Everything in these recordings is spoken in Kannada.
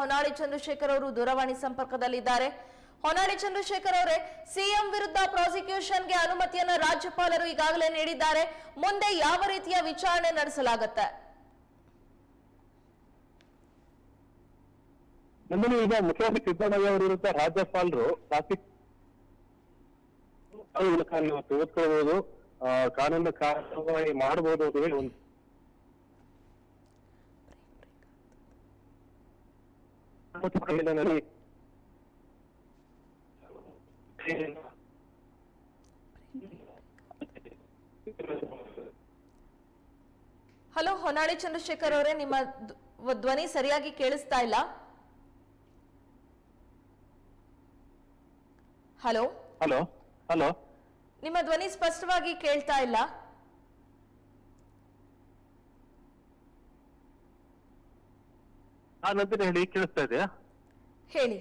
ಹೊನ್ನಾಳಿ ಚಂದ್ರಶೇಖರ್ ಅವರು ದೂರವಾಣಿ ಸಂಪರ್ಕದಲ್ಲಿದ್ದಾರೆ. ಹೊನ್ನಾಳಿ ಚಂದ್ರಶೇಖರ್ ಅವರೇ ಸಿಎಂ ವಿರುದ್ಧ ಪ್ರಾಸಿಕ್ಯೂಷನ್ಗೆ ಅನುಮತಿಯನ್ನ ರಾಜ್ಯಪಾಲರು ಈಗಾಗಲೇ ನೀಡಿದ್ದಾರೆ. ಮುಂದೆ ಯಾವ ರೀತಿಯ ವಿಚಾರಣೆ ನಡೆಸಲಾಗುತ್ತೆ? ನಂದಿನಿ ಈಗ ಮುಖ್ಯಮಂತ್ರಿ ಸಿದ್ದರಾಮಯ್ಯ ಅವರ ವಿರುದ್ಧ ರಾಜ್ಯಪಾಲರು ಟ್ರಾಫಿಕ್ ತೆಗೆದುಕೊಳ್ಬಹುದು. ಆ, ಕಾನೂನು ಕಾರ್ಯವಾಗಿ ಮಾಡಬಹುದು ಅಂತ ಹೇಳಿ ಒಂದು ಹಲೋ ಹೊನ್ನಾಳಿ ಚಂದ್ರಶೇಖರ್ ಅವರೇ ನಿಮ್ಮ ಧ್ವನಿ ಸರಿಯಾಗಿ ಕೇಳಿಸ್ತಾ ಇಲ್ಲ. ಹಲೋ ಹಲೋ ಹಲೋ ನಿಮ್ಮ ಧ್ವನಿ ಸ್ಪಷ್ಟವಾಗಿ ಕೇಳ್ತಾ ಇಲ್ಲ. ಆ ನಂದಿನಿ ಹೇಳಿ ಕೇಳಿಸ್ತಾ ಇದೆಯಾ? ಹೇಳಿ.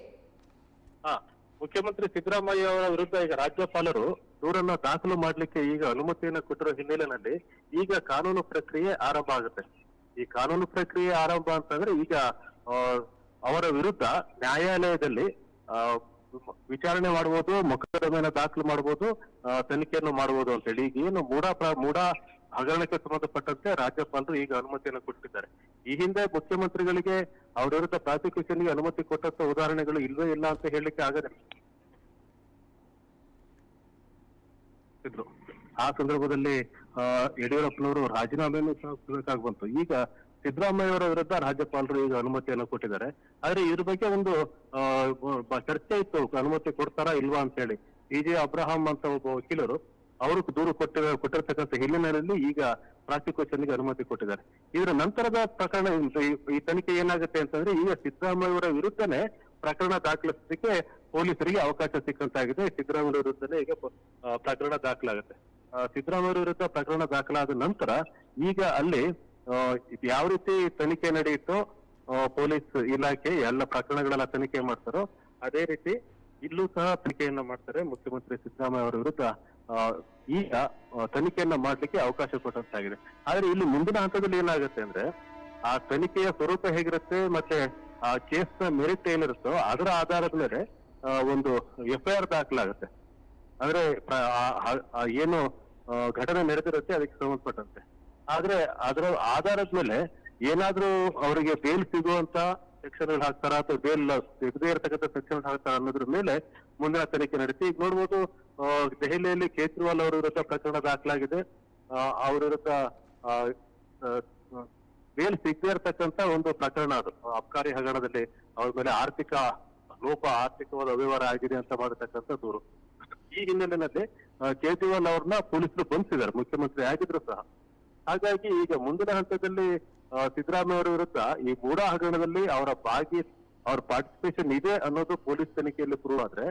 ಹಾ ಮುಖ್ಯಮಂತ್ರಿ ಸಿದ್ದರಾಮಯ್ಯ ಅವರ ವಿರುದ್ಧ ಈಗ ರಾಜ್ಯಪಾಲರು ದೂರನ್ನ ದಾಖಲು ಮಾಡಲಿಕ್ಕೆ ಈಗ ಅನುಮತಿಯನ್ನು ಕೊಟ್ಟಿರೋ ಹಿನ್ನೆಲೆಯಲ್ಲಿ ಈಗ ಕಾನೂನು ಪ್ರಕ್ರಿಯೆ ಆರಂಭ ಆಗುತ್ತೆ. ಈ ಕಾನೂನು ಪ್ರಕ್ರಿಯೆ ಆರಂಭ ಅಂತಂದ್ರೆ ಈಗ ಅವರ ವಿರುದ್ಧ ನ್ಯಾಯಾಲಯದಲ್ಲಿ ವಿಚಾರಣೆ ಮಾಡಬಹುದು ಮೊಕದ್ದಮೆಯನ್ನು ದಾಖಲು ಮಾಡಬಹುದು ತನಿಖೆಯನ್ನು ಮಾಡಬಹುದು ಅಂತ ಹೇಳಿ. ಈಗ ಏನು ಮೂಡ ಮೂಡ ಹಗರಣಕ್ಕೆ ಸಂಬಂಧಪಟ್ಟಂತೆ ರಾಜ್ಯಪಾಲರು ಈಗ ಅನುಮತಿಯನ್ನು ಕೊಟ್ಟಿದ್ದಾರೆ. ಈ ಹಿಂದೆ ಮುಖ್ಯಮಂತ್ರಿಗಳಿಗೆ ಅವರ ವಿರುದ್ಧ ಪ್ರಾಸಿಕ್ಯೂಷನ್ಗೆ ಅನುಮತಿ ಕೊಟ್ಟಂತ ಉದಾಹರಣೆಗಳು ಇಲ್ವೇ ಇಲ್ಲ ಅಂತ ಹೇಳಲಿಕ್ಕೆ ಆಗದೆ ಆ ಸಂದರ್ಭದಲ್ಲಿ ಯಡಿಯೂರಪ್ಪನವರು ರಾಜೀನಾಮೆಯನ್ನು ಸಹ ಕೊಡಬೇಕಾಗಿ ಬಂತು. ಈಗ ಸಿದ್ದರಾಮಯ್ಯ ಅವರ ವಿರುದ್ಧ ರಾಜ್ಯಪಾಲರು ಈಗ ಅನುಮತಿಯನ್ನು ಕೊಟ್ಟಿದ್ದಾರೆ. ಆದ್ರೆ ಇದ್ರ ಬಗ್ಗೆ ಒಂದು ಚರ್ಚೆ ಇತ್ತು. ಅನುಮತಿ ಕೊಡ್ತಾರಾ ಇಲ್ವಾ ಅಂತ ಹೇಳಿ. ಇ ಜೆ ಅಬ್ರಹಾಂ ಅಂತ ಒಬ್ಬ ವಕೀಲರು ಅವರು ದೂರು ಕೊಟ್ಟಿರ, ಕೊಟ್ಟಿರ್ತಕ್ಕಂಥ ಹಿನ್ನೆಲೆಯಲ್ಲಿ ಈಗ ಪ್ರಾಸಿಕ್ಯೂಷನ್ಗೆ ಅನುಮತಿ ಕೊಟ್ಟಿದ್ದಾರೆ. ಇದರ ನಂತರದ ಪ್ರಕರಣ ಈ- ತನಿಖೆ ಏನಾಗುತ್ತೆ ಅಂತಂದ್ರೆ, ಈಗ ಸಿದ್ದರಾಮಯ್ಯ ಅವರ ವಿರುದ್ಧನೇ ಪ್ರಕರಣ ದಾಖಲಿಸಲಿಕ್ಕೆ ಪೊಲೀಸರಿಗೆ ಅವಕಾಶ ಸಿಕ್ಕಂತಾಗಿದೆ. ಸಿದ್ದರಾಮಯ್ಯ ವಿರುದ್ಧನೇ ಈಗ ಪ್ರಕರಣ ದಾಖಲಾಗುತ್ತೆ. ಸಿದ್ದರಾಮಯ್ಯ ವಿರುದ್ಧ ಪ್ರಕರಣ ದಾಖಲಾದ ನಂತರ ಈಗ ಅಲ್ಲಿ ಯಾವ ರೀತಿ ತನಿಖೆ ನಡೆಯಿತೋ ಪೊಲೀಸ್ ಇಲಾಖೆ ಎಲ್ಲ ಪ್ರಕರಣಗಳೆಲ್ಲ ತನಿಖೆ ಮಾಡ್ತಾರೋ, ಅದೇ ರೀತಿ ಇಲ್ಲೂ ಸಹ ತನಿಖೆಯನ್ನ ಮಾಡ್ತಾರೆ ಮುಖ್ಯಮಂತ್ರಿ ಸಿದ್ದರಾಮಯ್ಯ ಅವರ ವಿರುದ್ಧ. ಈಗ ತನಿಖೆಯನ್ನ ಮಾಡ್ಲಿಕ್ಕೆ ಅವಕಾಶ ಕೊಟ್ಟಂತಾಗಿದೆ. ಆದ್ರೆ ಇಲ್ಲಿ ಮುಂದಿನ ಹಂತದಲ್ಲಿ ಏನಾಗುತ್ತೆ ಅಂದ್ರೆ, ಆ ತನಿಖೆಯ ಸ್ವರೂಪ ಹೇಗಿರುತ್ತೆ ಮತ್ತೆ ಆ ಕೇಸ್ನ ಮೆರಿಟ್ ಏನಿರುತ್ತೋ ಅದರ ಆಧಾರದ ಮೇಲೆ ಒಂದು ಎಫ್ಐಆರ್ ದಾಖಲಾಗುತ್ತೆ. ಅಂದ್ರೆ ಏನು ಘಟನೆ ನಡೆದಿರುತ್ತೆ ಅದಕ್ಕೆ ಸಂಬಂಧಪಟ್ಟಂತೆ. ಆದ್ರೆ ಅದರ ಆಧಾರದ ಮೇಲೆ ಏನಾದ್ರೂ ಅವರಿಗೆ ಬೇಲ್ ಸಿಗುವಂತ ಸೆಕ್ಷನ್ ಹಾಕ್ತಾರ ಅಥವಾ ಬೇಲ್ ಸಿಗದೇ ಇರತಕ್ಕಂಥ ಸೆಕ್ಷನ್ ಹಾಕ್ತಾರ ಅನ್ನೋದ್ರ ಮೇಲೆ ಮುಂದಿನ ತನಿಖೆ ನಡೆಸಿ. ಈಗ ನೋಡ್ಬೋದು ದೆಹಲಿಯಲ್ಲಿ ಕೇಜ್ರಿವಾಲ್ ಅವರ ವಿರುದ್ಧ ಪ್ರಕರಣ ದಾಖಲಾಗಿದೆ. ಅವರ ವಿರುದ್ಧ ಬೇಲ್ ಸಿಗದೇ ಇರತಕ್ಕಂತ ಒಂದು ಪ್ರಕರಣ ಅದು. ಅಬ್ಕಾರಿ ಹಗರಣದಲ್ಲಿ ಅವ್ರ ಮೇಲೆ ಆರ್ಥಿಕ, ಲೋಪ, ಆರ್ಥಿಕವಾದ ಅವ್ಯವಹಾರ ಆಗಿದೆ ಅಂತ ಮಾಡತಕ್ಕಂಥ ದೂರು ಈ ಹಿನ್ನೆಲೆಯಲ್ಲಿ ಕೇಜ್ರಿವಾಲ್ ಅವ್ರನ್ನ ಪೊಲೀಸರು ಬಂಧಿಸಿದ್ದಾರೆ, ಮುಖ್ಯಮಂತ್ರಿ ಆಗಿದ್ರು ಸಹ. ಹಾಗಾಗಿ ಈಗ ಮುಂದಿನ ಹಂತದಲ್ಲಿ ಸಿದ್ದರಾಮಯ್ಯ ಅವರ ವಿರುದ್ಧ ಈ ಮೂಡ ಹಗರಣದಲ್ಲಿ ಅವರ ಭಾಗಿ, ಅವ್ರ ಪಾರ್ಟಿಸಿಪೇಷನ್ ಇದೆ ಅನ್ನೋದು ಪೊಲೀಸ್ ತನಿಖೆಯಲ್ಲಿ ಪ್ರೂವ್ ಆದ್ರೆ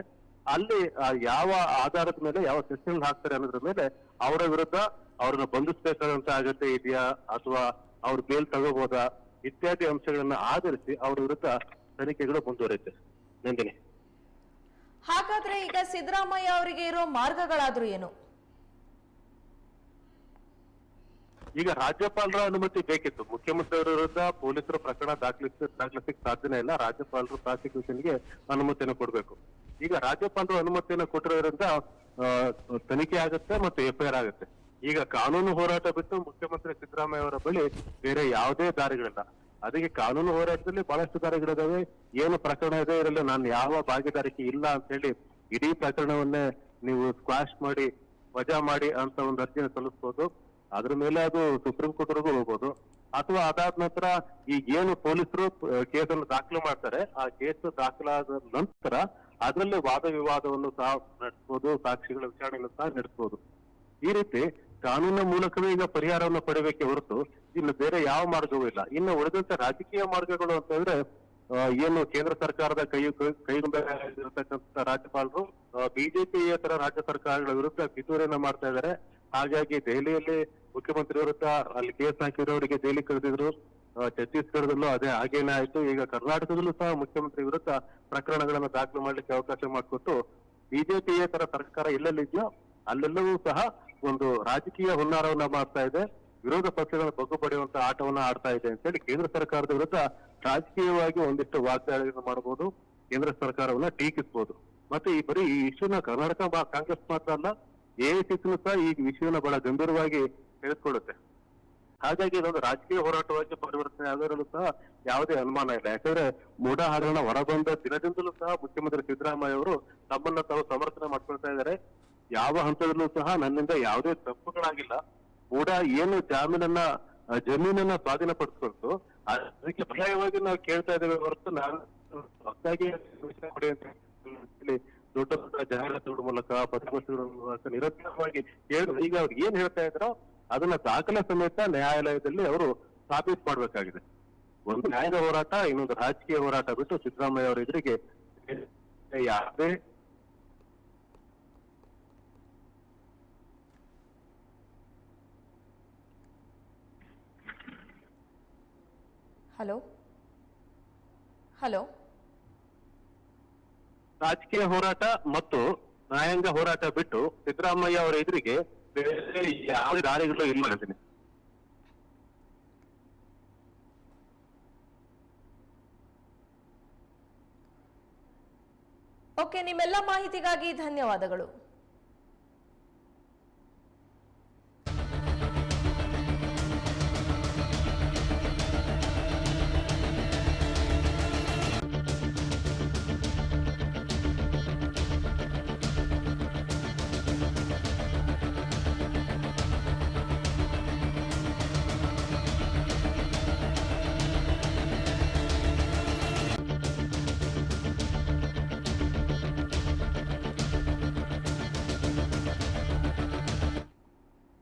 ಅಲ್ಲಿ ಯಾವ ಆಧಾರದ ಮೇಲೆ ಯಾವ ಸಿಸ್ಟಮ್ ಹಾಕ್ತಾರೆ ಅನ್ನೋದ್ರ ಮೇಲೆ ಅವರ ವಿರುದ್ಧ ಅವ್ರನ್ನ ಬಂಧಿಸಬೇಕಾದಂತ ಅಗತ್ಯ ಇದೆಯಾ ಅಥವಾ ಅವ್ರ ಬೇಲ್ ತಗೋಬೋದಾ ಇತ್ಯಾದಿ ಅಂಶಗಳನ್ನ ಆಧರಿಸಿ ಅವರ ವಿರುದ್ಧ ತನಿಖೆಗಳು ಮುಂದುವರಿಯುತ್ತೆ. ನಂದಿನಿ. ಹಾಗಾದ್ರೆ ಈಗ ಸಿದ್ದರಾಮಯ್ಯ ಅವರಿಗೆ ಇರೋ ಮಾರ್ಗಗಳಾದ್ರೂ ಏನು? ಈಗ ರಾಜ್ಯಪಾಲರ ಅನುಮತಿ ಬೇಕಿತ್ತು. ಮುಖ್ಯಮಂತ್ರಿಯವರ ವಿರುದ್ಧ ಪೊಲೀಸರು ಪ್ರಕರಣ ದಾಖಲಿಸ ದಾಖಲಿಸಕ್ಕೆ ಸಾಧ್ಯನೇ ಇಲ್ಲ. ರಾಜ್ಯಪಾಲರು ಪ್ರಾಸಿಕ್ಯೂಷನ್ಗೆ ಅನುಮತಿಯನ್ನು ಕೊಡಬೇಕು. ಈಗ ರಾಜ್ಯಪಾಲರು ಅನುಮತಿಯನ್ನು ಕೊಟ್ಟಿರೋದ್ರಿಂದ ತನಿಖೆ ಆಗುತ್ತೆ ಮತ್ತು ಎಫ್ಐಆರ್ ಆಗುತ್ತೆ. ಈಗ ಕಾನೂನು ಹೋರಾಟ ಬಿಟ್ಟು ಮುಖ್ಯಮಂತ್ರಿ ಸಿದ್ದರಾಮಯ್ಯ ಅವರ ಬಳಿ ಬೇರೆ ಯಾವುದೇ ದಾರಿಗಳಿಲ್ಲ. ಅದಕ್ಕೆ ಕಾನೂನು ಹೋರಾಟದಲ್ಲಿ ಬಹಳಷ್ಟು ದಾರಿಗಳಿದಾವೆ. ಏನು ಪ್ರಕರಣ ಇದೆ ಇದರಲ್ಲಿ ನಾನು ಯಾವ ಭಾಗಿದಾರಿಕೆ ಇಲ್ಲ ಅಂತ ಹೇಳಿ ಇಡೀ ಪ್ರಕರಣವನ್ನೇ ನೀವು ಸ್ಕ್ವಾಶ್ ಮಾಡಿ, ವಜಾ ಮಾಡಿ ಅಂತ ಒಂದು ಅರ್ಜಿನ ಸಲ್ಲಿಸ್ಬೋದು. ಅದ್ರ ಮೇಲೆ ಅದು ಸುಪ್ರೀಂ ಕೋರ್ಟ್ ವರೆಗೂ ಹೋಗ್ಬೋದು. ಅಥವಾ ಅದಾದ ನಂತರ ಈಗ ಏನು ಪೊಲೀಸರು ಕೇಸನ್ನು ದಾಖಲು ಮಾಡ್ತಾರೆ. ಆ ಕೇಸ್ ದಾಖಲಾದ ನಂತರ ಅದರಲ್ಲಿ ವಾದ ವಿವಾದವನ್ನು ಸಹ ನಡೆಸಬಹುದು ಸಾಕ್ಷಿಗಳ ವಿಚಾರಣೆಗಳನ್ನು ಸಹ ನಡೆಸಬಹುದು ಈ ರೀತಿ ಕಾನೂನಿನ ಮೂಲಕವೇ ಈಗ ಪರಿಹಾರವನ್ನು ಪಡೆಯಬೇಕೆ ಹೊರತು ಇನ್ನು ಬೇರೆ ಯಾವ ಮಾರ್ಗವೂ ಇಲ್ಲ. ಇನ್ನು ಉಳಿದಂತೆ ರಾಜಕೀಯ ಮಾರ್ಗಗಳು ಅಂತಂದ್ರೆ ಏನು ಕೇಂದ್ರ ಸರ್ಕಾರದ ಕೈ ಕೈಗೊಂಡಿರತಕ್ಕಂಥ ರಾಜ್ಯಪಾಲರು ಬಿಜೆಪಿಯೇತರ ರಾಜ್ಯ ಸರ್ಕಾರಗಳ ವಿರುದ್ಧ ಪಿತೂರಿಯನ್ನ ಮಾಡ್ತಾ ಇದ್ದಾರೆ. ಹಾಗಾಗಿ ದೆಹಲಿಯಲ್ಲಿ ಮುಖ್ಯಮಂತ್ರಿ ವಿರುದ್ಧ ಅಲ್ಲಿ ಕೇಸ್ ಹಾಕಿರೋರಿಗೆ ಜೈಲಿಗೆ ಕರೆದಿದ್ರು. ಛತ್ತೀಸ್ಗಢದಲ್ಲೂ ಅದೇ ಹಾಗೇನೆ ಆಯ್ತು. ಈಗ ಕರ್ನಾಟಕದಲ್ಲೂ ಸಹ ಮುಖ್ಯಮಂತ್ರಿ ವಿರುದ್ಧ ಪ್ರಕರಣಗಳನ್ನು ದಾಖಲು ಮಾಡ್ಲಿಕ್ಕೆ ಅವಕಾಶ ಮಾಡಿಕೊಟ್ಟು ಬಿಜೆಪಿಯೇತರ ಸರ್ಕಾರ ಎಲ್ಲೆಲ್ಲಿದೆಯೋ ಅಲ್ಲೆಲ್ಲವೂ ಸಹ ಒಂದು ರಾಜಕೀಯ ಹುನ್ನಾರವನ್ನ ಮಾಡ್ತಾ ಇದೆ. ವಿರೋಧ ಪಕ್ಷಗಳ ಬಗ್ಗು ಪಡೆಯುವಂತ ಆಟವನ್ನ ಆಡ್ತಾ ಇದೆ ಅಂತೇಳಿ ಕೇಂದ್ರ ಸರ್ಕಾರದ ವಿರುದ್ಧ ರಾಜಕೀಯವಾಗಿ ಒಂದಿಷ್ಟು ವಾಗ್ದಾಳಿಗಳನ್ನು ಮಾಡಬಹುದು. ಕೇಂದ್ರ ಸರ್ಕಾರವನ್ನ ಟೀಕಿಸಬಹುದು. ಮತ್ತೆ ಈ ಬರೀ ಈ ಇಶ್ಯೂನ ಕರ್ನಾಟಕ ಕಾಂಗ್ರೆಸ್ ಮಾತ್ರ ಅಲ್ಲ ಎಐಸಿಸಿನೂ ಸಹ ಈ ವಿಷಯವನ್ನ ಬಹಳ ಗಂಭೀರವಾಗಿ ತೆಗೆದುಕೊಳ್ಳುತ್ತೆ. ಹಾಗಾಗಿ ಇದೊಂದು ರಾಜಕೀಯ ಹೋರಾಟವಾಗಿ ಪರಿವರ್ತನೆ ಆಗೋದ್ರಲ್ಲೂ ಸಹ ಯಾವುದೇ ಅನುಮಾನ ಇಲ್ಲ. ಯಾಕಂದ್ರೆ ಮೂಢ ಹಗರಣ ಹೊರಬಂದ ದಿನದಿಂದಲೂ ಸಹ ಮುಖ್ಯಮಂತ್ರಿ ಸಿದ್ದರಾಮಯ್ಯ ಅವರು ತಮ್ಮನ್ನ ತಾವು ಸಮರ್ಥನೆ ಮಾಡ್ಕೊಳ್ತಾ ಇದ್ದಾರೆ. ಯಾವ ಹಂತದಲ್ಲೂ ಸಹ ನನ್ನಿಂದ ಯಾವುದೇ ತಪ್ಪುಗಳಾಗಿಲ್ಲ. ಮೂಢ ಏನು ಜಾಮೀನನ್ನ ಜಮೀನನ್ನ ಸ್ವಾಧೀನಪಡಿಸ್ಕೊಳ್ತು. ಅದಕ್ಕೆ ಪರ್ಯಾಯವಾಗಿ ನಾವು ಕೇಳ್ತಾ ಇದ್ದೇವೆ ಹೊರತು ನಾನು ಹೊಸದಾಗಿ ದೊಡ್ಡ ದೊಡ್ಡ ಜಾಹೀರಾತುಗಳ ಮೂಲಕ ಪತ್ರಿಕೋಷ್ಠಿಗಳ ಮೂಲಕ ನಿರಂತರವಾಗಿ ಹೇಳಿದ್ರು ಈಗ ಅವ್ರು ಏನ್ ಹೇಳ್ತಾ ಇದ್ರೋ ಅದನ್ನ ದಾಖಲೆ ಸಮೇತ ನ್ಯಾಯಾಲಯದಲ್ಲಿ ಅವರು ಸಾಬೀತು ಮಾಡ್ಬೇಕಾಗಿದೆ. ಒಂದು ನ್ಯಾಯದ ಹೋರಾಟ ಇನ್ನೊಂದು ರಾಜಕೀಯ ಹೋರಾಟ ಬಿಟ್ಟು ಸಿದ್ದರಾಮಯ್ಯ ಅವರ ಎದುರಿಗೆ ಯಾವುದೇ ಹಲೋ? ಹಲೋ? ರಾಜಕೀಯ ಹೋರಾಟ ಮತ್ತು ನ್ಯಾಯಾಂಗ ಹೋರಾಟ ಬಿಟ್ಟು ಸಿದ್ದರಾಮಯ್ಯ ಅವರ ಎದುರಿಗೆ ಬೇರೆ ಯಾವುದೇ ದಾರಿಗಳು ಇಲ್ಲ ಹೇಳ್ತೀನಿ ಓಕೆ ನಿಮ್ಮೆಲ್ಲ ಮಾಹಿತಿಗಾಗಿ ಧನ್ಯವಾದಗಳು.